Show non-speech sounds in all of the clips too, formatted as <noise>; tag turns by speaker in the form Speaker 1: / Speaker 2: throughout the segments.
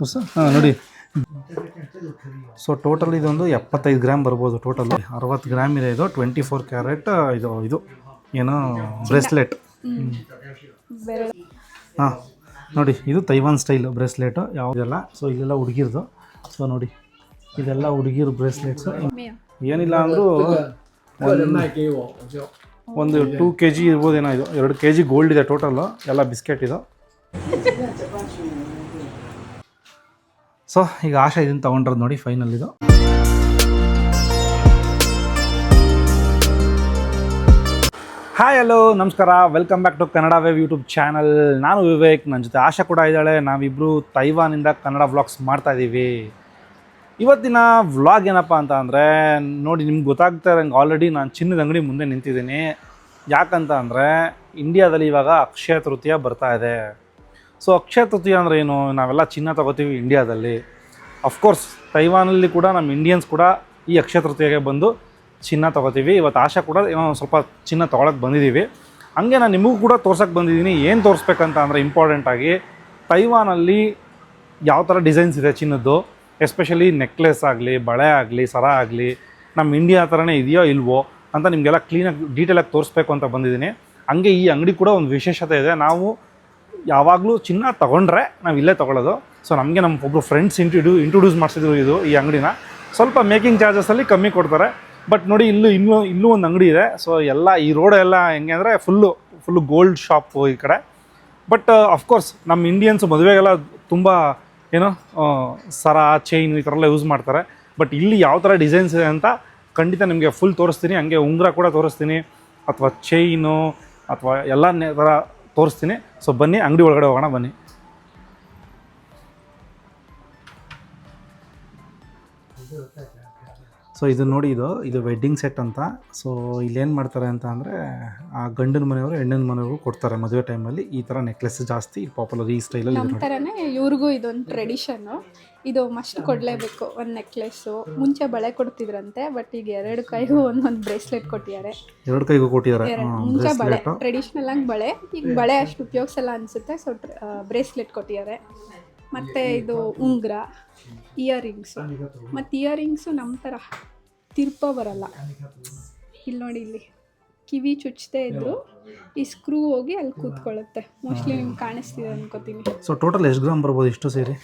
Speaker 1: ನೋಡಿ
Speaker 2: ಹಾಂ, ನೋಡಿ. ಸೊ ಟೋಟಲ್ ಇದೊಂದು ಎಪ್ಪತ್ತೈದು ಗ್ರಾಮ್ ಬರ್ಬೋದು ಟೋಟಲ್ ಅರವತ್ತು ಗ್ರಾಮ್ ಇದೆ ಇದು ಟ್ವೆಂಟಿ ಫೋರ್ ಕ್ಯಾರೆಟ್ ಇದು ಇದು. ಏನೋ ಬ್ರೇಸ್ಲೆಟ್. ಹಾಂ, ನೋಡಿ, ಇದು ತೈವಾನ್ ಸ್ಟೈಲ್ ಬ್ರೇಸ್ಲೆಟು ಯಾವುದೆಲ್ಲ ಸೊ ಇಲ್ಲೆಲ್ಲ ಹುಡುಗಿರ್ದು. ಸೊ ನೋಡಿ, ಇದೆಲ್ಲ ಹುಡುಗಿರು ಬ್ರೇಸ್ಲೆಟ್ಸು. ಏನಿಲ್ಲ ಅಂದರೂ ಒಂದು ಟೂ ಕೆ ಜಿ ಇರ್ಬೋದೇನೋ ಇದು. ಎರಡು ಕೆ ಜಿ ಗೋಲ್ಡ್ ಇದೆ ಟೋಟಲ್ಲು ಎಲ್ಲ ಬಿಸ್ಕೆಟ್ ಇದು. ಸೊ ಈಗ ಆಶಾ ಇದನ್ನು ತೊಗೊಂಡ್ರದ್ದು ನೋಡಿ ಫೈನಲ್ ಇದು. ಹಾಯ್ ಹಲೋ ನಮಸ್ಕಾರ. Welcome back to Kannada wave YouTube channel ನಾನು ವಿವೇಕ್ ನನ್ನ ಜೊತೆ ಆಶಾ ಕೂಡ ಇದ್ದಾಳೆ. ನಾವಿಬ್ಬರು ತೈವಾನಿಂದ ಕನ್ನಡ ವ್ಲಾಗ್ಸ್ ಮಾಡ್ತಾ ಇದ್ದೀವಿ ಇವತ್ತಿನ ವ್ಲಾಗ್ ಏನಪ್ಪ ಅಂತ ಅಂದರೆ, ನೋಡಿ ನಿಮ್ಗೆ ಗೊತ್ತಾಗ್ತಾ ಇರೋಂಗೆ ಆಲ್ರೆಡಿ ನಾನು ಚಿನ್ನದ ಅಂಗಡಿ ಮುಂದೆ ನಿಂತಿದ್ದೀನಿ. ಯಾಕಂತ ಅಂದರೆ ಇಂಡಿಯಾದಲ್ಲಿ ಇವಾಗ ಅಕ್ಷಯ ತೃತೀಯ ಬರ್ತಾ ಇದೆ. ಸೊ ಅಕ್ಷಯ ತೃತೀಯ ಅಂದರೆ ಏನು? ನಾವೆಲ್ಲ ಚಿನ್ನ ತಗೋತೀವಿ ಇಂಡಿಯಾದಲ್ಲಿ ಅಫ್ಕೋರ್ಸ್ ತೈವಾನಲ್ಲಿ ಕೂಡ, ನಮ್ಮ ಇಂಡಿಯನ್ಸ್ ಕೂಡ ಈ ಅಕ್ಷಯ ತೃತೀಯಗೆ ಬಂದು ಚಿನ್ನ ತಗೋತೀವಿ. ಇವತ್ತು ಆಶಾ ಕೂಡ ಏನೋ ಸ್ವಲ್ಪ ಚಿನ್ನ ತೊಗೊಳಕ್ಕೆ ಬಂದಿದ್ದೀವಿ ಹಂಗೆ ನಾನು ನಿಮಗೂ ಕೂಡ ತೋರ್ಸೋಕ್ಕೆ ಬಂದಿದ್ದೀನಿ ಏನು ತೋರಿಸ್ಬೇಕಂತ ಅಂದರೆ ಇಂಪಾರ್ಟೆಂಟಾಗಿ ತೈವಾನಲ್ಲಿ ಯಾವ ಥರ ಡಿಸೈನ್ಸ್ ಇದೆ ಚಿನ್ನದ್ದು? ಎಸ್ಪೆಷಲಿ ನೆಕ್ಲೆಸ್ ಆಗಲಿ, ಬಳೆ ಆಗಲಿ, ಸರ ಆಗಲಿ ನಮ್ಮ ಇಂಡಿಯಾ ಥರನೇ ಇದೆಯೋ ಇಲ್ವೋ ಅಂತ ನಿಮಗೆಲ್ಲ ಕ್ಲೀನಾಗಿ ಡೀಟೇಲಾಗಿ ತೋರಿಸ್ಬೇಕು ಅಂತ ಬಂದಿದ್ದೀನಿ ಹಂಗೆ ಈ ಅಂಗಡಿ ಕೂಡ ಒಂದು ವಿಶೇಷತೆ ಇದೆ. ನಾವು ಯಾವಾಗಲೂ ಚಿನ್ನ ತೊಗೊಂಡ್ರೆ ನಾವು ಇಲ್ಲೇ ತೊಗೊಳ್ಳೋದು. ಸೊ ನಮಗೆ ನಮ್ಮ ಒಬ್ಬರು ಫ್ರೆಂಡ್ಸ್ ಇಂಟ್ರಡ್ಯೂ ಇಂಟ್ರೊಡ್ಯೂಸ್ ಮಾಡಿಸಿದ್ರು ಇದು, ಈ ಅಂಗಡಿನ. ಸ್ವಲ್ಪ ಮೇಕಿಂಗ್ ಚಾರ್ಜಸಲ್ಲಿ ಕಮ್ಮಿ ಕೊಡ್ತಾರೆ. ಬಟ್ ನೋಡಿ, ಇಲ್ಲೂ ಇನ್ನೂ ಇನ್ನೂ ಒಂದು ಅಂಗಡಿ ಇದೆ. ಸೊ ಎಲ್ಲ ಈ ರೋಡ್ ಎಲ್ಲ ಹೆಂಗೆ ಅಂದರೆ ಫುಲ್ಲು ಫುಲ್ಲು ಗೋಲ್ಡ್ ಶಾಪು ಈ ಕಡೆ. ಬಟ್ ಅಫ್ಕೋರ್ಸ್ ನಮ್ಮ ಇಂಡಿಯನ್ಸ್ ಮದುವೆಗೆಲ್ಲ ತುಂಬ ಏನೋ ಸರ ಚೈನ್ ಈ ಥರ ಎಲ್ಲ ಯೂಸ್ ಮಾಡ್ತಾರೆ. ಬಟ್ ಇಲ್ಲಿ ಯಾವ ಥರ ಡಿಸೈನ್ಸ್ ಇದೆ ಅಂತ ಖಂಡಿತ ನಿಮಗೆ ಫುಲ್ ತೋರಿಸ್ತೀನಿ. ಹಂಗೆ ಉಂಗುರ ಕೂಡ ತೋರಿಸ್ತೀನಿ. ಅಥವಾ ಚೈನು ಅಥವಾ ಎಲ್ಲ ಥರ ತೋರಿಸ್ತೀನಿ. ಸೊ ಬನ್ನಿ ಅಂಗಡಿ ಒಳಗಡೆ ಹೋಗೋಣ ಬನ್ನಿ. ಸೊ ಇದು ನೋಡಿ ಇದು ಇದು ವೆಡ್ಡಿಂಗ್ ಸೆಟ್ ಅಂತ. ಸೊ ಇಲ್ಲೇನು ಮಾಡ್ತಾರೆ ಅಂತ ಅಂದರೆ ಆ ಗಂಡನ ಮನೆಯವರು ಹೆಣ್ಣಿನ ಮನೆಯವರು ಕೊಡ್ತಾರೆ ಮದುವೆ ಟೈಮಲ್ಲಿ ಈ ಥರ ನೆಕ್ಲೆಸ್ ಜಾಸ್ತಿ ಪಾಪ್ಯುಲರ್ ಈ ಸ್ಟೈಲಲ್ಲಿ
Speaker 1: ಇವ್ರಿಗೂ ಇದೊಂದು ಟ್ರೆಡಿಷನ್ನು ಇದು ಮಸ್ಟ್ ಕೊಡಲೇಬೇಕು ಒಂದು ನೆಕ್ಲೆಸ್ಸು ಮುಂಚೆ ಬಳೆ ಕೊಡ್ತಿದ್ರಂತೆ ಬಟ್ ಈಗ ಎರಡು ಕೈಗೂ ಒಂದೊಂದು ಬ್ರೇಸ್ಲೆಟ್ ಕೊಟ್ಟಿದ್ದಾರೆ.
Speaker 2: ಎರಡು ಕೈಗೂ ಕೊಟ್ಟಿದ್ದಾರೆ?
Speaker 1: ಮುಂಚೆ ಬಳೆ ಟ್ರೆಡಿಷ್ನಲ್ ಆಗಿ ಬಳೆ ಈಗ ಬಳೆ ಅಷ್ಟು ಉಪಯೋಗಿಸಲ್ಲ ಅನಿಸುತ್ತೆ ಸೊ ಬ್ರೇಸ್ಲೆಟ್ ಕೊಟ್ಟಿದ್ದಾರೆ. ಮತ್ತು ಇದು ಉಂಗುರ ಇಯರಿಂಗ್ಸು ಮತ್ತು ಇಯರಿಂಗ್ಸು ನಮ್ಮ ಥರ ತಿರ್ಪ ಬರಲ್ಲ. ಇಲ್ಲಿ ನೋಡಿ ಇಲ್ಲಿ ಕಿವಿ ಚುಚ್ಚದೇ ಇದ್ರು ಈ ಸ್ಕ್ರೂ ಹೋಗಿ ಅಲ್ಲಿ ಕೂತ್ಕೊಳ್ಳುತ್ತೆ ಮೋಸ್ಟ್ಲಿ ನಿಮ್ಗೆ ಕಾಣಿಸ್ತಿದೆ ಅನ್ಕೋತೀನಿ.
Speaker 2: ಸೊ ಟೋಟಲ್ ಎಷ್ಟು ಗ್ರಾಮ್ ಬರ್ಬೋದು ಇಷ್ಟು ಸೇರಿ?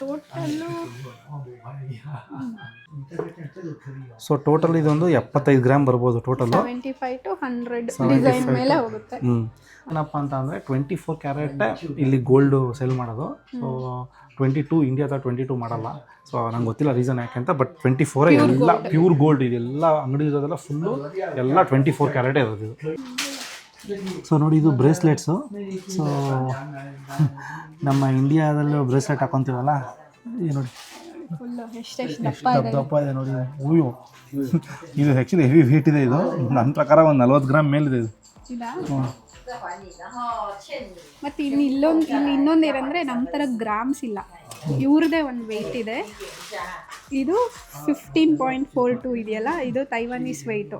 Speaker 1: ಟೋಟಲ್ಲು
Speaker 2: ಸೊ ಟೋಟಲ್ ಇದೊಂದು ಎಪ್ಪತ್ತೈದು ಗ್ರಾಮ್ ಬರ್ಬೋದು total
Speaker 1: seventy five to hundred design ಮೇಲೆ ಹೋಗುತ್ತೆ.
Speaker 2: ಹ್ಞೂ ಏನಪ್ಪ ಅಂತ ಅಂದರೆ ಟ್ವೆಂಟಿ ಫೋರ್ ಕ್ಯಾರೆಟ್ ಇಲ್ಲಿ ಗೋಲ್ಡು ಸೇಲ್ ಮಾಡೋದು. ಸೊ ಟ್ವೆಂಟಿ ಟೂ ಇಂಡಿಯಾದ ಟ್ವೆಂಟಿ ಟೂ ಮಾಡಲ್ಲ. ಸೊ ನಂಗೆ ಗೊತ್ತಿಲ್ಲ ರೀಸನ್ ಯಾಕೆ ಅಂತ ಬಟ್ ಟ್ವೆಂಟಿ ಫೋರೇ ಎಲ್ಲ ಪ್ಯೂರ್ ಗೋಲ್ಡ್ ಇದೆಲ್ಲ ಅಂಗಡಿ ಇರೋದೆಲ್ಲ ಫುಲ್ಲು ಎಲ್ಲ ಟ್ವೆಂಟಿ ಫೋರ್ ಕ್ಯಾರೆಟೇ ಇರೋದು ಇದು. ಸೊ ನೋಡಿ ಇದು ಬ್ರೇಸ್ಲೆಟ್ಸು ಸೊ ನಮ್ಮ ಇಂಡಿಯಾದಲ್ಲೂ ಬ್ರೇಸ್ಲೆಟ್ ಹಾಕೊತೀವಲ್ಲ? ಇದು ನೋಡಿ.
Speaker 1: ದಪ್ಪ ಇದೆ.
Speaker 2: ನೋಡಿ. ಅಯ್ಯೋ ಇದು ಆ್ಯಕ್ಚುಲಿ ಹೆವಿ ವೇಟ್ ಇದೆ ಇದು. ನನ್ನ ಪ್ರಕಾರ ಒಂದು ನಲ್ವತ್ತು ಗ್ರಾಮ್ ಮೇಲಿದೆ ಇದು
Speaker 1: ಮತ್ತು ಇನ್ನು ಇಲ್ಲೊಂದು ಇಲ್ಲಿ ಇನ್ನೊಂದು ಏನಂದರೆ ನಮ್ಮ ಥರ ಗ್ರಾಮ್ಸ್ ಇಲ್ಲ. ಇವ್ರದೇ ಒಂದು ವೆಯ್ಟ್ ಇದೆ. ಇದು ಫಿಫ್ಟೀನ್ ಪಾಯಿಂಟ್ ಫೋರ್ ಟು ಇದೆಯಲ್ಲ? ಇದು ತೈವಾನೀಸ್ ವೆಯ್ಟು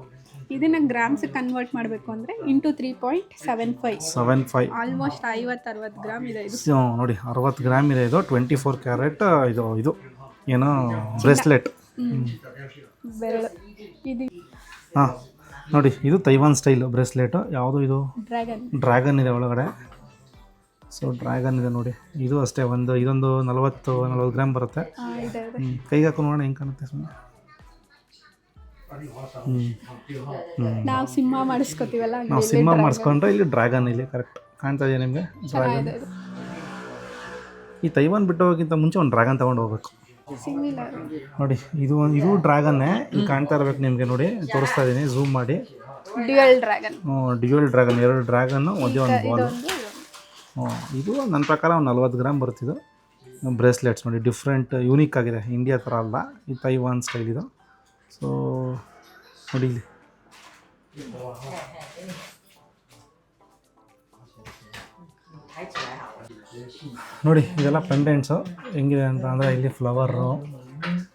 Speaker 1: ಇದನ್ನು ಗ್ರಾಮ್ಸ್ ಕನ್ವರ್ಟ್ ಮಾಡಬೇಕು ಅಂದ್ರೆ into three point seven five
Speaker 2: seven five
Speaker 1: almost ಐವತ್ತು ಅರವತ್ತು ಗ್ರಾಮ್ ಇದೆ.
Speaker 2: ನೋಡಿ ಅರವತ್ತು ಗ್ರಾಮ್ ಇದೆ ಇದು ಟ್ವೆಂಟಿ ಫೋರ್ ಕ್ಯಾರೆಟ್ ಇದು ಇದು ಏನೋ ಬ್ರೇಸ್ಲೆಟ್
Speaker 1: ಬೆರಳು. ಇದು
Speaker 2: ಹಾಂ ನೋಡಿ ಇದು ತೈವಾನ್ ಸ್ಟೈಲ್ ಬ್ರೇಸ್ಲೆಟು ಯಾವುದು ಇದು?
Speaker 1: ಡ್ರ್ಯಾಗನ್
Speaker 2: ಡ್ರ್ಯಾಗನ್ ಇದೆ ಒಳಗಡೆ. ಸೊ ಡ್ರ್ಯಾಗನ್ ಇದೆ ನೋಡಿ. ಇದು ಅಷ್ಟೇ ಒಂದು ಇದೊಂದು ನಲವತ್ತು ನಲವತ್ತು ಗ್ರಾಮ್ ಬರುತ್ತೆ. ಕೈಗೆ ಹಾಕೊಂಡು ನೋಡೋಣ ಹೆಂಗೆ ಕಾಣುತ್ತೆ ಸುಮ್ಮನೆ
Speaker 1: ನಾವು ಸಿಂಹ ಮಾಡಿಸ್ಕೋತೀವಲ್ಲ
Speaker 2: ನಾವು
Speaker 1: dragon.
Speaker 2: ಮಾಡಿಸ್ಕೊಂಡ್ರೆ ಇಲ್ಲಿ ಡ್ರ್ಯಾಗನ್ ಇಲ್ಲಿ ಕರೆಕ್ಟ್ ಕಾಣ್ತಾ ಇದೆಯಾ ನಿಮಗೆ? ಡ್ರ್ಯಾಗನ್ ಈ ತೈವಾನ್ ಬಿಟ್ಟು ಹೋಗೋಕ್ಕಿಂತ ಮುಂಚೆ ಒಂದು ಡ್ರ್ಯಾಗನ್ ತಗೊಂಡು ಹೋಗ್ಬೇಕು. ನೋಡಿ ಇದು ಒಂದು ಇದು ಡ್ರ್ಯಾಗನ್ನೇ ಇಲ್ಲಿ ಕಾಣ್ತಾ ಇರ್ಬೇಕು ನಿಮಗೆ ನೋಡಿ ತೋರಿಸ್ತಾ ಇದ್ದೀನಿ ಝೂಮ್ ಮಾಡಿ.
Speaker 1: ಡ್ಯುಯಲ್ ಡ್ರ್ಯಾಗನ್
Speaker 2: ಡ್ಯುಯಲ್ ಡ್ರ್ಯಾಗನ್ ಎರಡು ಡ್ರ್ಯಾಗನ್ನು ಒಂದೇ ಒಂದು ಬಾಲ್
Speaker 1: ಇದೊಂದು.
Speaker 2: ಇದು. ನನ್ನ ಪ್ರಕಾರ ಒಂದು ನಲ್ವತ್ತು ಗ್ರಾಮ್ ಬರ್ತಿದ್ದು ಬ್ರೇಸ್ಲೆಟ್ಸ್ ನೋಡಿ ಡಿಫ್ರೆಂಟ್ ಯೂನಿಕ್ ಆಗಿದೆ. ಇಂಡಿಯಾ ಥರ ಅಲ್ಲ ಈ ತೈವಾನ್ ಸ್ಟೈಲ್ ಇದು. ಸೊ ನೋಡಿ ಇಲ್ಲಿ ನೋಡಿ ಇದೆಲ್ಲ ಪೆಂಡೆಂಟ್ಸು ಹೆಂಗಿದೆ ಅಂತ ಅಂದರೆ ಇಲ್ಲಿ ಫ್ಲವರು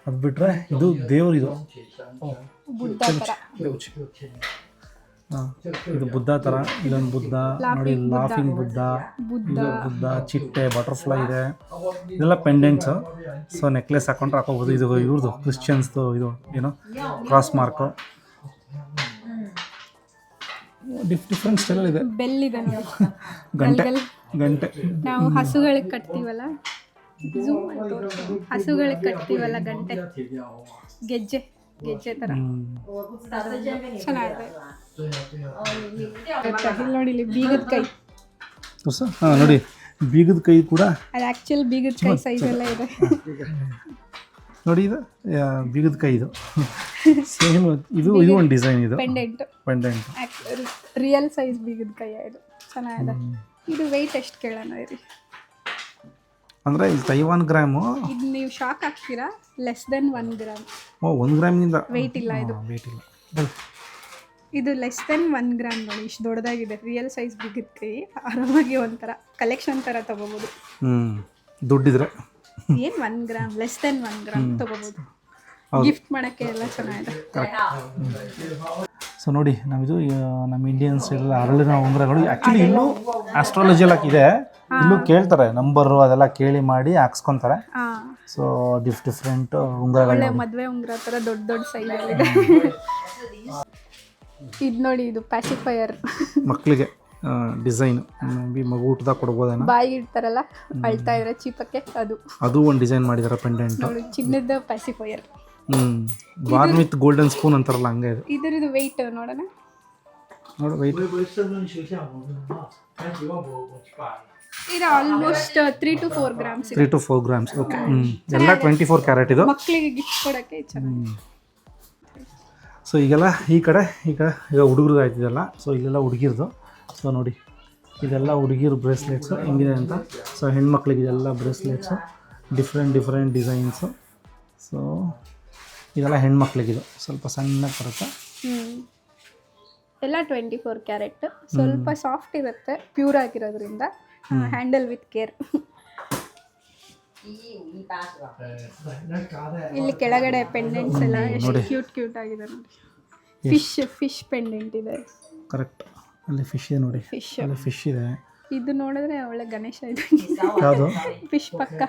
Speaker 2: ಅದು ಬಿಟ್ಟರೆ ಇದು ದೇವ್ರು ಇದು
Speaker 1: ಬುದ್ಧ ಥರ
Speaker 2: ಹಾಂ ಇದು ಬುದ್ಧ ಥರ ಇಲ್ಲೊಂದು ಬುದ್ಧ. ನೋಡಿ ಲಾಫಿಂಗ್ ಬುದ್ಧ.
Speaker 1: ಬುದ್ಧ
Speaker 2: ಬುದ್ಧ ಚಿಟ್ಟೆ ಬಟರ್ಫ್ಲೈ ಇದೆ. ಇದೆಲ್ಲ ಪೆಂಡೆಂಟ್ಸು ಸೊ ನೆಕ್ಲೆಸ್ ಹಾಕೊಂಡ್ರೆ ಹಾಕೋಬೋದು. ಇದು ಇವ್ರದ್ದು ಕ್ರಿಶ್ಚಿಯನ್ಸ್ದು ಇದು ಏನು cross mark diff different style ಇದೆ
Speaker 1: ಬೆಲ್ ಇದೆ. ನೋಡಿ. <laughs>
Speaker 2: ಗಂಟೆ. ಗಂಟೆ.
Speaker 1: ನಾವು ಹಸುಗಳಿಗೆ ಕಟ್ತೀವಲ್ಲ? ಝೂಮ್ ಹಸುಗಳಿಗೆ ಕಟ್ತೀವಲ್ಲ ಗಂಟೆ? ಗೆಜ್ಜೆ. ಗೆಜ್ಜೆ ಥರ ಚೆನ್ನಾಗಿದೆ. ಇಲ್ಲಿ ನೋಡಿ ಇಲ್ಲಿ ಬೀಗದ ಕೈ.
Speaker 2: ಹೊಸ ಹಾಂ ನೋಡಿ ಬೀಗದ ಕೈ ಕೂಡ
Speaker 1: ಅದು ಆ್ಯಕ್ಚುಲ್ ಬೀಗದ ಕೈ ಸೈಜ್ ಎಲ್ಲ ಇದೆ.
Speaker 2: ನೋಡಿ ಇದು ಬೀಗದ ಕೈ ಇದು. <laughs> ಸೇಮ್ ಇದು ಇದು ಒಂದು ಡಿಸೈನ್ ಇದು.
Speaker 1: ಪೆಂಡೆಂಟ್
Speaker 2: ಪೆಂಡೆಂಟ್
Speaker 1: ರಿಯಲ್ ಸೈಜ್ ಬೀಗದ ಕೈ ಇದು. ಚೆನ್ನಾಗಿದೆ. ಇದು ವೆಯ್ಟ್ ಎಷ್ಟು ಕೇಳೋಣ ಇರಿ?
Speaker 2: ಅಂದರೆ ಈ ತೈವಾನ್ ಗ್ರಾಮು.
Speaker 1: ಇದು ನೀವು ಶಾಕ್ ಹಾಕ್ತೀರಾ? ಲೆಸ್ ದೆನ್ ಒನ್ ಗ್ರಾಮ್
Speaker 2: ಓ ಒಂದು ಗ್ರಾಮಿನಿಂದ.
Speaker 1: ವೆಯ್ಟ್ ಇಲ್ಲ ಇದು.
Speaker 2: ವೆಯ್ಟ್ ಇಲ್ಲ. ಬನ್ನಿ.
Speaker 1: ಇದು ಲೆಸ್ ದೆನ್ ಒನ್ ಗ್ರಾಮ್ ನೋಡಿ ಇಷ್ಟು ದೊಡ್ಡದಾಗಿದೆ. ರಿಯಲ್ ಸೈಜ್ ಬಿಗಿದ ಕೈ ಆರಾಮಾಗಿ ಒಂಥರ ಕಲೆಕ್ಷನ್ ಥರ ತಗೋಬೋದು.
Speaker 2: ಹ್ಞೂ ದುಡ್ಡಿದ್ರೆ.
Speaker 1: ಏನು one gram less than one gram ತಗೋಬೋದು. ಗಿಫ್ಟ್ ಮಾಡೋಕ್ಕೆ ಎಲ್ಲ ಚೆನ್ನಾಗಿದೆ.
Speaker 2: ಸೊ ನೋಡಿ ನಾವಿದು ನಮ್ಮ ಇಂಡಿಯನ್ಸ್ ಎಲ್ಲ ಅರಳಿನ ಉಂಗುರಗಳು. ಆ್ಯಕ್ಚುಲಿ ಇಲ್ಲೂ ಆಸ್ಟ್ರಾಲಜಿ ಎಲ್ಲ ಇದೆ ಇಲ್ಲೂ ಕೇಳ್ತಾರೆ ನಂಬರ್ ಅದೆಲ್ಲ ಕೇಳಿ ಮಾಡಿ ಹಾಕ್ಸ್ಕೊಂತಾರೆ.
Speaker 1: ಹಾಂ.
Speaker 2: ಸೊ ಡಿಫ್ ಡಿಫ್ರೆಂಟ್ ಉಂಗುರಗಳು
Speaker 1: ಒಳ್ಳೆ ಮದುವೆ ಉಂಗ್ರ ಥರ ದೊಡ್ಡ ದೊಡ್ಡ ಇದೆ ಇದು ನೋಡಿ ಇದು ಪ್ಯಾಸಿಫೈಯರ್
Speaker 2: ಮಕ್ಕಳಿಗೆ ಡಿಸೈನ್ ಬಿ ಮಗು ಊಟದಾಗ ಕೊಡ್ಬೋದೇನೋ.
Speaker 1: ಬಾಯಿ ಇಡ್ತಾರಲ್ಲ ಅಳ್ತಾ ಇದ್ರೆ ಚೀಪಕ್ಕೆ ಅದು.
Speaker 2: ಅದು ಒಂದು ಡಿಸೈನ್ ಮಾಡಿದಾರೆ ಪೆಂಡೆಂಟ್
Speaker 1: ನೋಡಿ ಚಿನ್ನದ ಪ್ಯಾಸಿಫೈಯರ್
Speaker 2: ಹ್ಞೂ ಬಾರ್ ವಿತ್ ಗೋಲ್ಡನ್ ಸ್ಪೂನ್ ಅಂತಾರಲ್ಲ ಹಂಗೆ ಇದು.
Speaker 1: ಇದರದು ವೆಯ್ಟ್ ನೋಡೋಣ.
Speaker 2: ನೋಡಿ ವೈಟ್
Speaker 1: ಇದು almost three to four
Speaker 2: grams three to four grams okay ಎಲ್ಲ ಟ್ವೆಂಟಿ ಫೋರ್ ಕ್ಯಾರೆಟ್ ಇದು.
Speaker 1: ಮಕ್ಕಳಿಗೆ ಗಿಫ್ಟ್ ಕೊಡೋಕ್ಕೆ ಚೆನ್ನಾಗಿ
Speaker 2: ಸೊ ಈಗೆಲ್ಲ ಈ ಕಡೆ ಈಗ ಈಗ ಹುಡುಗರು ಆಯ್ತಿದೆಲ್ಲ. ಸೊ ಇಲ್ಲೆಲ್ಲ ಹುಡುಗಿರ್ದು. ಸೊ ನೋಡಿ ಇದೆಲ್ಲ ಹುಡುಗಿರು ಬ್ರೇಸ್ಲೆಟ್ಸು ಹೆಂಗಿದೆ ಅಂತ. ಸೊ ಹೆಣ್ಮಕ್ಳಿಗೆ ಇದೆಲ್ಲ bracelets different different designs so ಇದೆಲ್ಲ ಹೆಣ್ಮಕ್ಳಿಗಿದು ಸ್ವಲ್ಪ ಸಣ್ಣಗೆ ಬರುತ್ತೆ.
Speaker 1: ಎಲ್ಲ ಟ್ವೆಂಟಿ ಫೋರ್ ಕ್ಯಾರೆಟ್ ಸ್ವಲ್ಪ ಸಾಫ್ಟ್ ಇರುತ್ತೆ ಪ್ಯೂರ್ ಆಗಿರೋದ್ರಿಂದ. ಹ್ಯಾಂಡಲ್ ವಿತ್ ಕೇರ್ ಇಲ್ಲಿ ಕೆಳಗಡೆ ಪೆಂಡೆಂಟ್ಸ್ ಎಲ್ಲ ಎಷ್ಟು ಕ್ಯೂಟ್ ಕ್ಯೂಟ್ ಆಗಿದೆ ನೋಡಿ. ಫಿಶ್ ಫಿಶ್ ಪೆಂಡೆಂಟ್ ಇದೆ.
Speaker 2: ಕರೆಕ್ಟ್ ಅಲ್ಲಿ ಫಿಶ್ ಇದೆ ನೋಡಿ.
Speaker 1: ಫಿಶ್
Speaker 2: ಅಲ್ಲಿ ಫಿಶ್ ಇದೆ.
Speaker 1: ಇದು ನೋಡಿದ್ರೆ ಒಳ್ಳೆ ಗಣೇಶ ಇದೆ.
Speaker 2: ಯಾವುದು?
Speaker 1: ಫಿಶ್ ಪಕ್ಕ.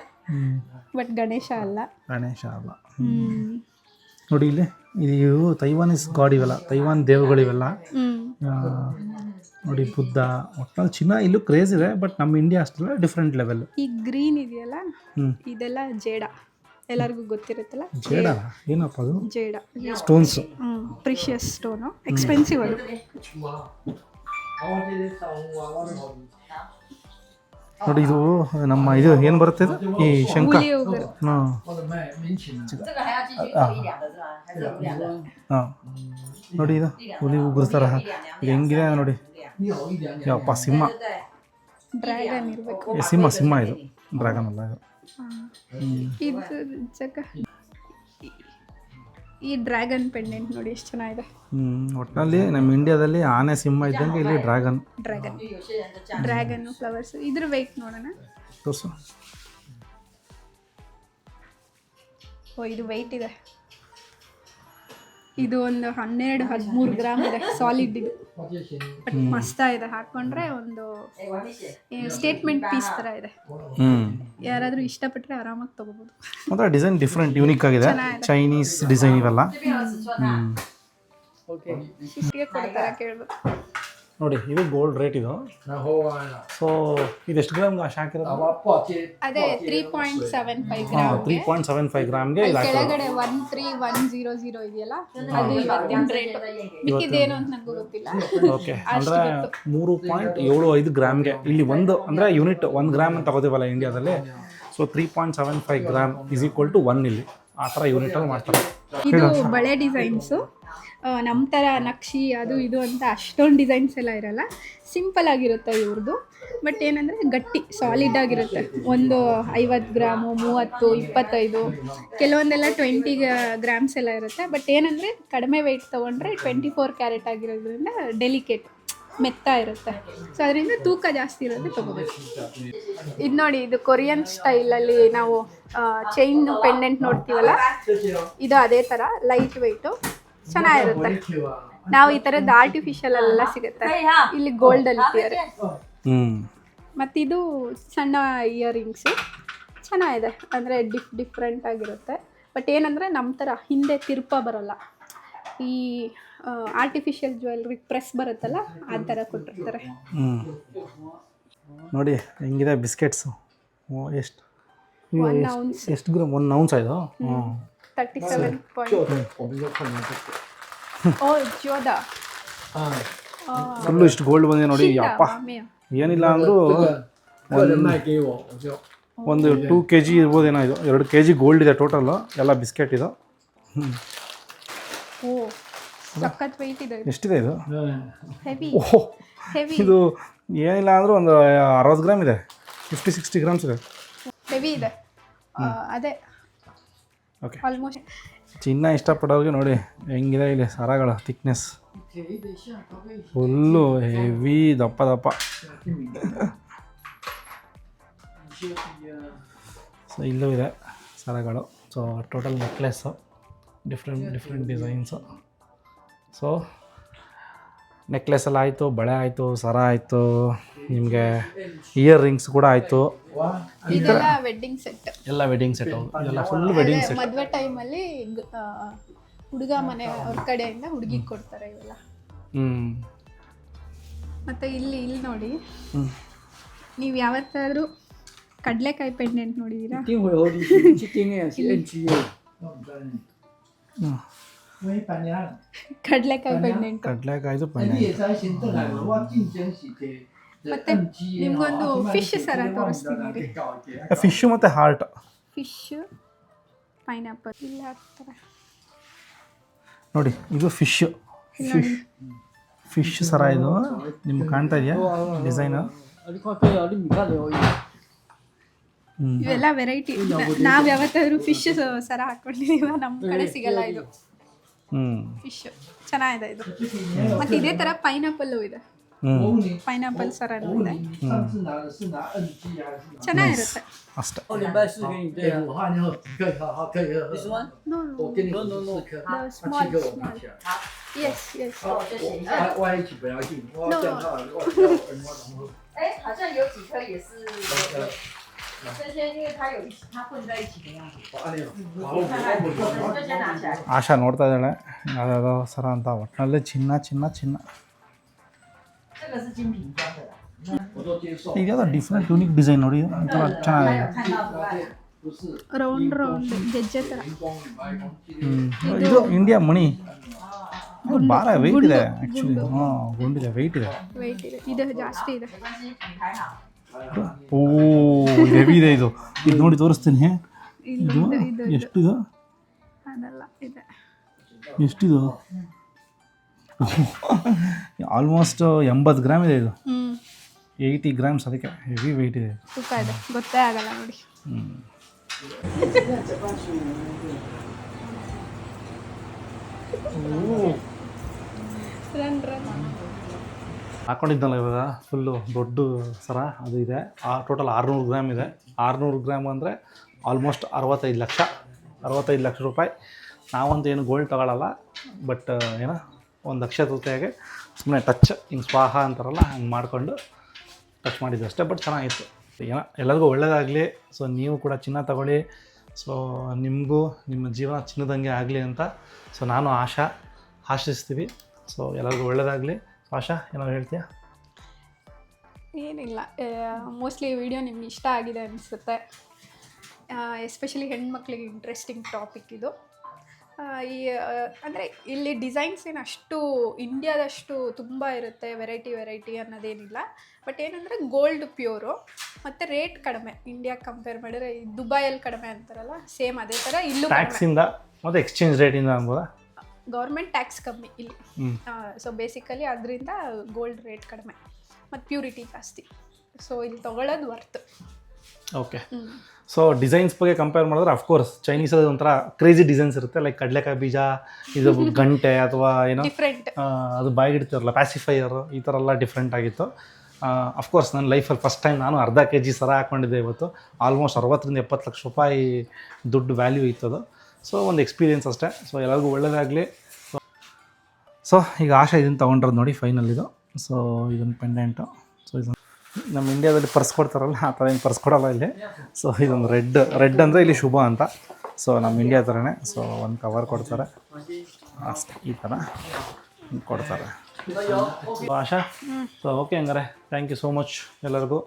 Speaker 1: ಬಟ್ ಗಣೇಶ ಅಲ್ಲ.
Speaker 2: ಗಣೇಶ ಅಲ್ಲ. ನೋಡಿ ಇಲ್ಲಿ. ಇದು ಇಸ್ ಗಾಡ್ ಇವೆಲ್ಲ ತೈವಾನ್ ದೇವಗಳಿವೆಲ್ಲ ಇವೆಲ್ಲ. ನೋಡಿ ಬುದ್ಧ ಒಟ್ನಲ್ಲಿ ಚಿನ್ನ ಇಲ್ಲೂ ಕ್ರೇಜ್ ಇದೆ ಬಟ್ ನಮ್ಮ ಇಂಡಿಯಾ ಅಷ್ಟೆಲ್ಲ ಡಿಫ್ರೆಂಟ್ ಲೆವೆಲ್
Speaker 1: ಈ ಗ್ರೀನ್ ಇದೆಯಲ್ಲ ಇದೆಲ್ಲ ಜೇಡ. ಎಲ್ಲರಿಗೂ ಗೊತ್ತಿರುತ್ತಲ್ಲ?
Speaker 2: ಜೇಡ? ಏನಪ್ಪ ಅದು?
Speaker 1: Jade.
Speaker 2: Stones
Speaker 1: precious stone stone expensive ಅದು.
Speaker 2: ನೋಡಿ ಇದು ನಮ್ಮ ಇದು ಏನು ಬರುತ್ತೆ ಇದು? ಈ
Speaker 1: ಶಂಕ
Speaker 2: ಹಾಂ. ಹಾಂ. ನೋಡಿ ಇದು ಹುಲಿ ಉಗುರು ಥರ ಇದು ಹೆಂಗಿದೆ ನೋಡಿ? ಯಾವಪ್ಪ ಸಿಂಹ. ಸಿಂಹ ಸಿಂಹ ಇದು. ಡ್ರ್ಯಾಗನ್ ಅಲ್ಲ ಇದು.
Speaker 1: ಈ ಡ್ರ್ಯಾಗನ್ ಪೆಂಡೆಂಟ್ ನೋಡಿ ಎಷ್ಟು ಚೆನ್ನಾಗಿದೆ.
Speaker 2: ಹ್ಮ್ ಒಟ್ಟಿನಲ್ಲಿ ನಮ್ಮ ಇಂಡಿಯಾದಲ್ಲಿ ಆನೆ ಸಿಂಹ ಇದ್ದಂಗೆ ಇಲ್ಲಿ ಡ್ರ್ಯಾಗನ್
Speaker 1: ಡ್ರ್ಯಾಗನ್ ಡ್ರ್ಯಾಗನ್ ಫ್ಲವರ್ಸ್ ಇದ್ರ ವೆಯ್ಟ್ ನೋಡೋಣ.
Speaker 2: ತೋರಿಸು.
Speaker 1: ಓ ಇದು ವೆಯ್ಟ್ ಇದೆ. ಇದು ಒಂದು ಹನ್ನೆರಡು ಹದಿಮೂರು ಗ್ರಾಮ್ ಇದೆ. ಸಾಲಿಡ್ ಇದು. ಬಟ್ ಮಸ್ತ ಇದೆ ಹಾಕೊಂಡ್ರೆ ಒಂದು ಸ್ಟೇಟ್ಮೆಂಟ್ ಪೀಸ್ ತರ ಇದೆ.
Speaker 2: ಯಾರಾದ್ರೂ
Speaker 1: ಯಾರಾದರೂ ಇಷ್ಟಪಟ್ಟರೆ ಆರಾಮಾಗಿ ತಗೋಬಹುದು
Speaker 2: ಮಾತ್ರ ಡಿಸೈನ್ ಡಿಫ್ರೆಂಟ್ ಯೂನಿಕ್ ಆಗಿದೆ. ಚೈನೀಸ್ ಡಿಸೈನ್ ಇವೆಲ್ಲ.
Speaker 1: ಕೊಡ್ತಾರೆ ಕೇಳ್ಬೇಕು.
Speaker 2: ನೋಡಿ ಇದು ಗೋಲ್ಡ್ ರೇಟ್ ಇದು. ಸೊ ಇದು ಎಷ್ಟು ಗ್ರಾಮ್ ಅಷ್ಟು ಹಾಕಿರೋದು?
Speaker 1: ಅದೇ three point seven five gram
Speaker 2: three point seven five ಗ್ರಾಮ್ಗೆ
Speaker 1: ಕೆಳಗಡೆ one three one zero zero ಇದೆಯಲ್ಲ? ಅದು ಇವತ್ತಿನ ರೇಟ್ ಮಿಕ್ಕಿದೇನು ಅಂತ ನನಗೂ ಗೊತ್ತಿಲ್ಲ.
Speaker 2: ಓಕೆ ಅಂದರೆ ಮೂರು ಪಾಯಿಂಟ್ ಏಳು ಐದು ಗ್ರಾಮ್ಗೆ. ಇಲ್ಲಿ ಒಂದು ಅಂದ್ರೆ ಯೂನಿಟ್ ಒಂದು ಗ್ರಾಮ್ ಅಂತ ತಗೋತೀವಲ್ಲ ಇಂಡಿಯಾದಲ್ಲಿ so three point seven five gram is equal to one ಇಲ್ಲಿ. ಆ ಥರ ಯೂನಿಟಲ್ಲಿ ಮಾಡ್ತಾರೆ.
Speaker 1: ಇದು ಬಳೆ ಡಿಸೈನ್ಸು ನಮ್ಮ ಥರ ನಕ್ಷಿ, ಅದು ಇದು ಅಂತ ಅಷ್ಟೊಂದು ಡಿಸೈನ್ಸ್ ಎಲ್ಲ ಇರಲ್ಲ. ಸಿಂಪಲ್ ಆಗಿರುತ್ತೆ ಇವ್ರದ್ದು ಬಟ್ ಏನಂದರೆ ಗಟ್ಟಿ ಸಾಲಿಡ್ ಆಗಿರುತ್ತೆ. ಒಂದು ಐವತ್ತು ಗ್ರಾಮು, ಮೂವತ್ತು, ಇಪ್ಪತ್ತೈದು, ಕೆಲವೊಂದೆಲ್ಲ ಟ್ವೆಂಟಿ ಗ್ರಾಮ್ಸ್ ಎಲ್ಲ ಇರುತ್ತೆ. ಬಟ್ ಏನಂದರೆ ಕಡಿಮೆ ವೆಯ್ಟ್ ತೊಗೊಂಡ್ರೆ ಟ್ವೆಂಟಿ ಫೋರ್ ಕ್ಯಾರೆಟ್ ಆಗಿರೋದ್ರಿಂದ ಡೆಲಿಕೇಟ್ ಮೆತ್ತ ಇರುತ್ತೆ. ಸೊ ಅದರಿಂದ ತೂಕ ಜಾಸ್ತಿ ಇರೋದೇ ತೊಗೋಬೇಕು. ಇದು ನೋಡಿ, ಇದು ಕೊರಿಯನ್ ಸ್ಟೈಲಲ್ಲಿ ನಾವು ಚೈನ್ ಪೆಂಡೆಂಟ್ ನೋಡ್ತೀವಲ್ಲ? ಇದು ಅದೇ ಥರ ಲೈಟ್ ವೆಯ್ಟು ಚೆನ್ನಾಗಿರುತ್ತೆ. ನಾವು ಈ ಥರದ್ದು ಆರ್ಟಿಫಿಷಿಯಲ್ ಎಲ್ಲ ಸಿಗುತ್ತೆ. ಇಲ್ಲಿ ಗೋಲ್ಡ್ ಅಲ್ಲಿ ಇಟ್ಟಿದ್ದಾರೆ
Speaker 2: ಮತ್ತೆ
Speaker 1: ಮತ್ತಿದು ಸಣ್ಣ ಇಯರಿಂಗ್ಸು ಚೆನ್ನಾಗಿದೆ. ಅಂದ್ರೆ ಡಿಫ್ ಡಿಫ್ರೆಂಟ್ ಆಗಿರುತ್ತೆ. ಬಟ್ ಏನಂದ್ರೆ ನಮ್ಮ ತರ ಹಿಂದೆ ತಿರುಪ ಬರಲ್ಲ. ಈ ಆರ್ಟಿಫಿಷಿಯಲ್ ಜ್ಯುವೆಲ್ರಿ ಪ್ರೆಸ್ ಬರುತ್ತಲ್ಲ ಆ ಥರ ಕೊಟ್ಟಿರ್ತಾರೆ.
Speaker 2: ಹ್ಞೂ ನೋಡಿ ಹೆಂಗಿದೆ ಬಿಸ್ಕೆಟ್ಸು ಎಷ್ಟು?
Speaker 1: ಒನ್ ಔನ್ಸ್
Speaker 2: ಎಷ್ಟು ಗ್ರಾಮ್? ಒಂದು ಔನ್ಸ್ ಇದು? ಹ್ಞೂ
Speaker 1: ತರ್ಟಿ
Speaker 2: ಇಷ್ಟು ಗೋಲ್ಡ್ ಬಂದಿದೆ ನೋಡಿ ಅಪ್ಪ ಏನಿಲ್ಲ ಅಂದರೂ ಒಂದು ಟೂ ಕೆ ಜಿ ಇರ್ಬೋದೇನೋ ಇದು ಎರಡು ಕೆ ಜಿ ಗೋಲ್ಡ್ ಇದೆ ಟೋಟಲ್ಲು ಎಲ್ಲ ಬಿಸ್ಕೆಟ್ ಇದು ಎಷ್ಟಿದೆ ಇದು ಓಹ್ ಇದು ಏನಿಲ್ಲ ಅಂದರೂ ಒಂದು ಅರವತ್ತು ಗ್ರಾಮ್ ಇದೆ ಫಿಫ್ಟಿ ಸಿಕ್ಸ್ಟಿ ಗ್ರಾಮ್ಸ್ ಇದೆ
Speaker 1: ಹೆವಿ ಇದೆ ಅದೇ
Speaker 2: ಓಕೆ
Speaker 1: ಆಲ್ಮೋಸ್ಟ್
Speaker 2: ಚಿನ್ನ ಇಷ್ಟಪಡೋರಿಗೆ ನೋಡಿ ಹೆಂಗಿದೆ ಇಲ್ಲಿ ಸರಗಳ ಥಿಕ್ನೆಸ್ ಫುಲ್ಲು ಹೆವಿ ದಪ್ಪ ದಪ್ಪ. ಸೊ ಇಲ್ಲೂ ಇದೆ ಸರಗಳು. So total necklace different different designs so ನೆಕ್ಲೆಸಲ್ಲಿ ಆಯಿತು ಬಳೆ ಆಯಿತು ಸರ ಆಯಿತು ನಿಮಗೆ ಇಯರ್ ರಿಂಗ್ಸ್ ಕೂಡ ಆಯಿತು.
Speaker 1: ಇದೆಲ್ಲ ವೆಡ್ಡಿಂಗ್ ಸೆಟ್
Speaker 2: ಎಲ್ಲ ವೆಡ್ಡಿಂಗ್ ಸೆಟ್ ಇದೆಲ್ಲ ಫುಲ್ ವೆಡ್ಡಿಂಗ್ ಸೆಟ್
Speaker 1: ಮದುವೆ ಟೈಮಲ್ಲಿ ಹುಡುಗ ಮನೆ ಅವ್ರ ಕಡೆಯಿಂದ ಹುಡುಗಿ ಕೊಡ್ತಾರೆ ಇವೆಲ್ಲ.
Speaker 2: ಹ್ಞೂ
Speaker 1: ಮತ್ತು ಇಲ್ಲಿ ಇಲ್ಲಿ ನೋಡಿ.
Speaker 2: ಹ್ಞೂ
Speaker 1: ನೀವು ಯಾವತ್ತಾದರೂ ಕಡಲೆಕಾಯಿ ಪೆಂಡೆಂಟ್ ನೋಡಿದ್ದೀರಾ
Speaker 3: 一定会和你去订嘅是 NGA。
Speaker 2: ಹ್ಞೂ
Speaker 3: 喂，板娘，
Speaker 1: ಕಡಲೆಕಾಯಿ ಪೆಂಡೆಂಟ್
Speaker 2: ಕಡಲೆಕಾಯ್ದು ಪಲ್ಯ
Speaker 3: 你也在先进来，我进前是嘅。
Speaker 1: ಮತ್ತೆ ನಿಮ್ಗೊಂದು ಫಿಶ್ ಸರ ತೋರಿಸ್ತೀನಿ ರೀ
Speaker 2: ಫಿಶು ಮತ್ತು ಹಾರ್ಟ್
Speaker 1: ಫಿಶ್ ಪೈನಾಪಲ್ ಇಲ್ಲ ಹಾಕ್ತಾರೆ
Speaker 2: ನೋಡಿ ಇದು ಫಿಶ್ ಫಿಶ್ ಫಿಶ್ ಸರ ಇದು ನಿಮ್ಗೆ ಕಾಣ್ತಾ ಇದೆಯಾ ಡಿಸೈನು
Speaker 3: 你看可以啊，你唔看了可以。
Speaker 2: ಹ್ಞೂ
Speaker 1: ಇವೆಲ್ಲ ವೆರೈಟಿ ನಾವ್ ಯಾವತ್ತಾದ್ರೂ ಫಿಶ್ ಸರ ಹಾಕೊಂಡಿದೀವ ನಮ್ಮ ಕಡೆ ಸಿಗಲ್ಲ ಇದು
Speaker 2: ಹ್ಞೂ
Speaker 1: ಫಿಶ್ ಚೆನ್ನಾಗಿದೆ ಇದು ಮತ್ತೆ ಇದೇ ತರ ಪೈನಾಪಲ್ಲು ಇದೆ
Speaker 2: ಹ್ಞೂ
Speaker 1: ಪೈನಾಪಲ್ ಸರನು ಇದೆ
Speaker 3: 上次拿的是拿 NG 还是拿？
Speaker 1: ಚೆನ್ನಾಗಿರುತ್ತೆ
Speaker 2: ಅಷ್ಟೇ
Speaker 4: 二礼拜四给你对
Speaker 3: 对，
Speaker 4: 啊。
Speaker 3: 武汉要可以，好好可以喝。
Speaker 4: This one？
Speaker 1: No, no.
Speaker 3: 我给你四颗，
Speaker 1: The
Speaker 3: 那
Speaker 1: small,
Speaker 3: 七颗我拿
Speaker 1: small.
Speaker 3: 起来。
Speaker 1: Yes, yes.
Speaker 3: 我歪歪一起不要紧，我要降到我要我融合。
Speaker 5: 哎，好像有几颗也是 这些，因为它有一起，它混在一起的样子。
Speaker 3: 我按钮，好，我
Speaker 5: 看看，我们就先拿起来。
Speaker 2: ಆಶಾ ನೋಡ್ತಾ ಇದ್ದಾಳೆ ಯಾವುದಾದ್ರು ಸರ ಅಂತ ಒಟ್ಟಿನಲ್ಲಿ ಚಿನ್ನ ಚಿನ್ನ ಚಿನ್ನ
Speaker 5: 这个是精品装的啦，
Speaker 3: 我都接受。
Speaker 2: ಇದ್ಯಾವುದೋ ಡಿಫ್ರೆಂಟ್ ಯೂನಿಕ್ ಡಿಸೈನ್ ನೋಡಿ ಒಂಥರ
Speaker 5: 还
Speaker 2: ಚೆನ್ನಾಗಿದೆ
Speaker 5: 有看到图案。
Speaker 3: 不是
Speaker 1: ರೌಂಡ್ ರೌಂಡ್ ಗೆಜ್ಜೆ ತರ
Speaker 3: 荧光与白光，今
Speaker 2: ಹ್ಞೂ ಇದು ಇಂಡಿಯಾ ಮಣಿ ಇದು ಭಾರ ವೆಯ್ಟ್ ಇದೆ ಆ್ಯಕ್ಚುಲಿ ಹಾಂ ಗುಂಡಿದೆ ವೆಯ್ಟ್ ಇದೆ
Speaker 1: ವೆಯ್ಟ್ ಇದೆ ಇದು ಜಾಸ್ತಿ ಇದೆ
Speaker 5: 没关系，你还好。
Speaker 2: ಓ ಹೆವಿ ಇದೆ ಇದು. ಇದು ನೋಡಿ ತೋರಿಸ್ತೀನಿ. ಇದು ಎಷ್ಟಿದು? ಎಷ್ಟಿದು? ಆಲ್ಮೋಸ್ಟ್ ಎಂಬತ್ತು ಗ್ರಾಮ್ ಇದೆ ಇದು. ಏಯ್ಟಿ ಗ್ರಾಮ್ಸ್ ಅದಕ್ಕೆ ಹೆವಿ ವೆಯ್ಟ್ ಇದೆ.
Speaker 1: ಗೊತ್ತೇ ಆಗಲ್ಲ ನೋಡಿ. ರನ್ ರನ್
Speaker 2: ಹಾಕೊಂಡಿದ್ದಲ್ಲ ಇವಾಗ ಫುಲ್ಲು ದೊಡ್ಡ ಸರ ಅದು ಇದೆ. ಆ ಟೋಟಲ್ ಆರುನೂರು ಗ್ರಾಮ್ ಇದೆ. ಆರುನೂರು ಗ್ರಾಮ್ ಅಂದರೆ ಆಲ್ಮೋಸ್ಟ್ ಅರವತ್ತೈದು ಲಕ್ಷ. ಅರವತ್ತೈದು ಲಕ್ಷ ರೂಪಾಯಿ. ನಾವಂತೂ ಏನು ಗೋಲ್ಡ್ ತಗೊಳ್ಳಲ್ಲ ಬಟ್ ಏನೋ, ಒಂದು ಲಕ್ಷ ಜೊತೆಗೆ ಸುಮ್ಮನೆ ಟಚ್ ಹಿಂಗೆ ಸ್ವಾಹ ಅಂತಾರಲ್ಲ, ಹಂಗೆ ಮಾಡಿಕೊಂಡು ಟಚ್ ಮಾಡಿದ್ದು ಅಷ್ಟೇ ಬಟ್ ಚೆನ್ನಾಗಿತ್ತು. ಏನೋ ಎಲ್ಲರಿಗೂ ಒಳ್ಳೆಯದಾಗಲಿ ಸೊ ನೀವು ಕೂಡ ಚಿನ್ನ ತಗೊಳ್ಳಿ. ಸೊ ನಿಮಗೂ ನಿಮ್ಮ ಜೀವನ ಚಿನ್ನದಂಗೆ ಆಗಲಿ ಅಂತ. ಸೊ ನಾನು ಆಶಾ, ಆಶಿಸ್ತೀವಿ. ಸೊ ಎಲ್ಲರಿಗೂ ಒಳ್ಳೆಯದಾಗಲಿ ಆಶಾ ಏನಾದ್ರು ಹೇಳ್ತೀಯಾ?
Speaker 1: ಏನಿಲ್ಲ ಮೋಸ್ಟ್ಲಿ ವಿಡಿಯೋ ನಿಮ್ಗೆ ಇಷ್ಟ ಆಗಿದೆ ಅನಿಸುತ್ತೆ. ಎಸ್ಪೆಷಲಿ ಹೆಣ್ಮಕ್ಳಿಗೆ ಇಂಟ್ರೆಸ್ಟಿಂಗ್ ಟಾಪಿಕ್ ಇದು. ಈ ಅಂದರೆ ಇಲ್ಲಿ ಡಿಸೈನ್ಸ್ ಏನು ಅಷ್ಟು ಇಂಡಿಯಾದಷ್ಟು ತುಂಬ ಇರುತ್ತೆ ವೆರೈಟಿ ವೆರೈಟಿ ಅನ್ನೋದೇನಿಲ್ಲ. ಬಟ್ ಏನಂದರೆ ಗೋಲ್ಡ್ ಪ್ಯೂರು ಮತ್ತು ರೇಟ್ ಕಡಿಮೆ. ಇಂಡಿಯಾ ಕಂಪೇರ್ ಮಾಡಿದ್ರೆ ದುಬೈಯಲ್ಲಿ ಕಡಿಮೆ ಅಂತಾರಲ್ಲ ಸೇಮ್ ಅದೇ ಥರ ಇಲ್ಲೂ
Speaker 2: ಟ್ಯಾಕ್ಸಿಂದ ಮತ್ತು ಎಕ್ಸ್ಚೇಂಜ್ ರೇಟಿಂದ ಅನ್ಬೋದಾ?
Speaker 1: ಗೌರ್ಮೆಂಟ್ ಟ್ಯಾಕ್ಸ್ ಕಮ್ಮಿ ಇಲ್ಲಿ. ಸೊ ಬೇಸಿಕಲಿ ಅದರಿಂದ ಗೋಲ್ಡ್ ರೇಟ್ ಕಡಿಮೆ ಮತ್ತು ಪ್ಯೂರಿಟಿ ಜಾಸ್ತಿ. ಸೊ ಇಲ್ಲಿ ತೊಗೊಳ್ಳೋದು ವರ್ತ್
Speaker 2: ಓಕೆ ಸೊ ಡಿಸೈನ್ಸ್ ಬಗ್ಗೆ ಕಂಪೇರ್ ಮಾಡಿದ್ರೆ ಅಫ್ಕೋರ್ಸ್ ಚೈನೀಸಲ್ಲಿ ಒಂಥರ ಕ್ರೇಜಿ ಡಿಸೈನ್ಸ್ ಇರುತ್ತೆ ಲೈಕ್ ಕಡಲೆಕಾಯಿ ಬೀಜ ಇದು <laughs> ಗಂಟೆ ಅಥವಾ ಏನೋ ಅದು ಬಾಯಿಗಿಡ್ತಿರಲ್ಲ ಪ್ಯಾಸಿಫೈಯರ್ ಈ ಥರ ಎಲ್ಲ ಡಿಫ್ರೆಂಟ್ ಆಗಿತ್ತು. ಅಫ್ಕೋರ್ಸ್ ನನ್ನ ಲೈಫಲ್ಲಿ ಫಸ್ಟ್ ಟೈಮ್ ನಾನು ಅರ್ಧ ಕೆ ಜಿ ಸರ ಹಾಕ್ಕೊಂಡಿದ್ದೆ ಇವತ್ತು. ಆಲ್ಮೋಸ್ಟ್ ಅರವತ್ತರಿಂದ ಎಪ್ಪತ್ತು ಲಕ್ಷ ರೂಪಾಯಿ ದುಡ್ಡು ವ್ಯಾಲ್ಯೂ ಇತ್ತದು ಸೊ ಒಂದು ಎಕ್ಸ್ಪೀರಿಯನ್ಸ್ ಅಷ್ಟೇ. ಸೊ ಎಲ್ಲರಿಗೂ ಒಳ್ಳೆಯದಾಗಲಿ ಸೊ ಈಗ ಆಶಾ ಇದನ್ನು ತೊಗೊಂಡ್ರದ್ದು ನೋಡಿ ಫೈನಲ್ ಇದು. ಸೊ ಇದೊಂದು ಪೆಂಡೆಂಟು ಸೊ ಇದು ನಮ್ಮ ಇಂಡಿಯಾದಲ್ಲಿ ಪರ್ಸ್ ಕೊಡ್ತಾರಲ್ಲ, ಆ ಥರ ಏನು ಪರ್ಸ್ ಕೊಡಲ್ಲ ಇಲ್ಲಿ. ಸೊ ಇದೊಂದು ರೆಡ್ ರೆಡ್ ಅಂದರೆ ಇಲ್ಲಿ ಶುಭ ಅಂತ. ಸೊ ನಮ್ಮ ಇಂಡಿಯಾ ಥರನೇ ಸೊ ಒಂದು ಕವರ್ ಕೊಡ್ತಾರೆ. ಅಷ್ಟೇ, ಈ ಥರ ಕೊಡ್ತಾರೆ. ಸೊ ಆಶಾ? ಸೊ ಓಕೆ ಹಂಗಾರೆ. ಥ್ಯಾಂಕ್ ಯು ಸೋ ಮಚ್ ಎಲ್ಲರಿಗೂ.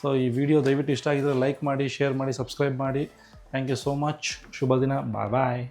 Speaker 2: ಸೊ ಈ ವಿಡಿಯೋ ದಯವಿಟ್ಟು ಇಷ್ಟ ಆಗಿದ್ರೆ ಲೈಕ್ ಮಾಡಿ ಶೇರ್ ಮಾಡಿ ಸಬ್ಸ್ಕ್ರೈಬ್ ಮಾಡಿ. ಥ್ಯಾಂಕ್ ಯು ಸೋ ಮಚ್ ಶುಭ ದಿನ ಬಾಯ್ ಬಾಯ್